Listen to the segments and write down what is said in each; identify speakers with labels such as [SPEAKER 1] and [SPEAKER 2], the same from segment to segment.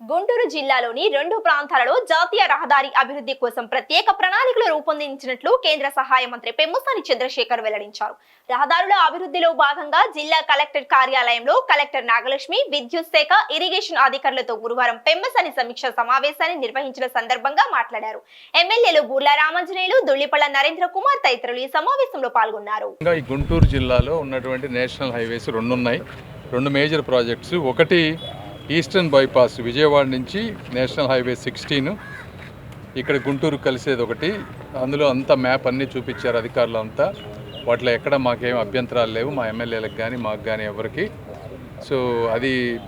[SPEAKER 1] గుంటూరు జిల్లాలోని రెండు ప్రాంతాలలో జాతీయ రహదారి అభివృద్ధి కోసం ప్రత్యేక ప్రణాళికలు రూపొందించినట్లు కేంద్ర సహాయ మంత్రి పెమ్మసాని చంద్రశేఖర్ వెల్లడించారు. రహదారుల అభివృద్ధిలో భాగంగా జిల్లా కలెక్టర్ కార్యాలయంలో కలెక్టర్ నాగలక్ష్మి విద్యుత్ శాఖ ఇరిగేషన్ అధికారులతో గురువారం పెమ్మసాని సమీక్ష సమావేశాన్ని నిర్వహించిన సందర్భంగా మాట్లాడారు. ఎమ్మెల్యేలు బూర్ల రామాంజనేయులు దుళ్ళిపల్ల నరేంద్ర కుమార్ తదితరులు ఈ సమావేశంలో పాల్గొన్నారు.
[SPEAKER 2] గుంటూరు జిల్లాలో ఉన్నటువంటి నేషనల్ హైవేస్ రెండు ఉన్నాయి రెండు మేజర్ ప్రాజెక్ట్స్. ఒకటి ఈస్టర్న్ బైపాస్ విజయవాడ నుంచి నేషనల్ హైవే సిక్స్టీన్. ఇక్కడ గుంటూరు కలిసేది ఒకటి. అందులో అంతా మ్యాప్ అన్నీ చూపించారు అధికారులు అంతా. వాటిలో ఎక్కడ మాకేం అభ్యంతరాలు లేవు. మా ఎమ్మెల్యేలకు కానీ మాకు కానీ ఎవరికి. సో అది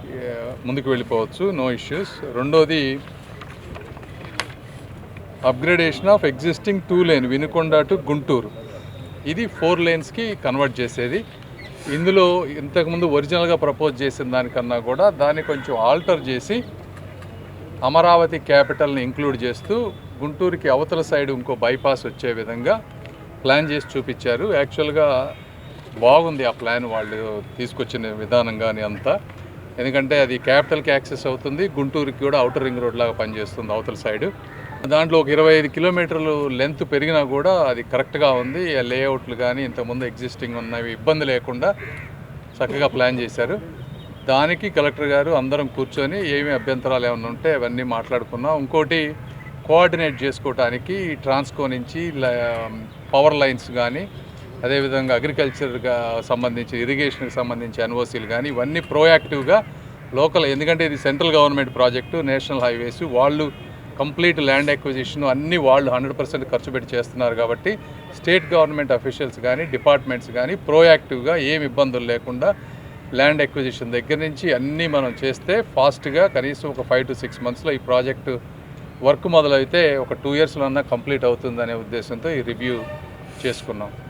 [SPEAKER 2] ముందుకు వెళ్ళిపోవచ్చు. No issues. రెండోది upgradation of existing two lane Vinukonda to Guntur. ఇది ఫోర్ లేన్స్కి కన్వర్ట్ చేసేది. ఇందులో ఇంతకుముందు ఒరిజినల్గా ప్రపోజ్ చేసిన దానికన్నా కూడా దాన్ని కొంచెం ఆల్టర్ చేసి అమరావతి క్యాపిటల్ని ఇంక్లూడ్ చేస్తూ గుంటూరుకి అవతల సైడ్ ఇంకో బైపాస్ వచ్చే విధంగా ప్లాన్ చేసి చూపించారు. యాక్చువల్గా బాగుంది ఆ ప్లాన్ వాళ్ళు తీసుకొచ్చిన విధానం కానీ అంతా. ఎందుకంటే అది క్యాపిటల్కి యాక్సెస్ అవుతుంది. గుంటూరుకి కూడా అవుటర్ రింగ్ రోడ్ లాగా పనిచేస్తుంది అవతల సైడ్. దాంట్లో ఒక ఇరవై ఐదు కిలోమీటర్లు లెంత్ పెరిగినా కూడా అది కరెక్ట్గా ఉంది. ఆ లేఅవుట్లు కానీ ఇంతకుముందు ఎగ్జిస్టింగ్ ఉన్నవి ఇబ్బంది లేకుండా చక్కగా ప్లాన్ చేశారు. దానికి కలెక్టర్ గారు అందరం కూర్చొని ఏమి అభ్యంతరాలు ఏమైనా ఉంటే అవన్నీ మాట్లాడుకున్నాం. ఇంకోటి కోఆర్డినేట్ చేసుకోవడానికి ట్రాన్స్కో నుంచి పవర్ లైన్స్ కానీ అదేవిధంగా అగ్రికల్చర్గా సంబంధించి ఇరిగేషన్కి సంబంధించి ఎన్ఓసీలు కానీ ఇవన్నీ ప్రోయాక్టివ్గా లోకల్ ఎందుకంటే ఇది central government project national highways వాళ్ళు కంప్లీట్ ల్యాండ్ అక్విజిషన్ అన్నీ వాళ్ళు హండ్రెడ్ పర్సెంట్ ఖర్చు పెట్టి చేస్తున్నారు కాబట్టి స్టేట్ గవర్నమెంట్ అఫీషియల్స్ కానీ డిపార్ట్మెంట్స్ కానీ ప్రోయాక్టివ్గా ఏమి ఇబ్బందులు లేకుండా ల్యాండ్ అక్విజిషన్ దగ్గర నుంచి అన్నీ మనం చేస్తే ఫాస్ట్గా కనీసం ఒక ఫైవ్ టు సిక్స్ మంత్స్లో ఈ ప్రాజెక్టు వర్క్ మొదలైతే ఒక టూ ఇయర్స్లో అన్నా కంప్లీట్ అవుతుందనే ఉద్దేశంతో ఈ రివ్యూ చేసుకున్నాం.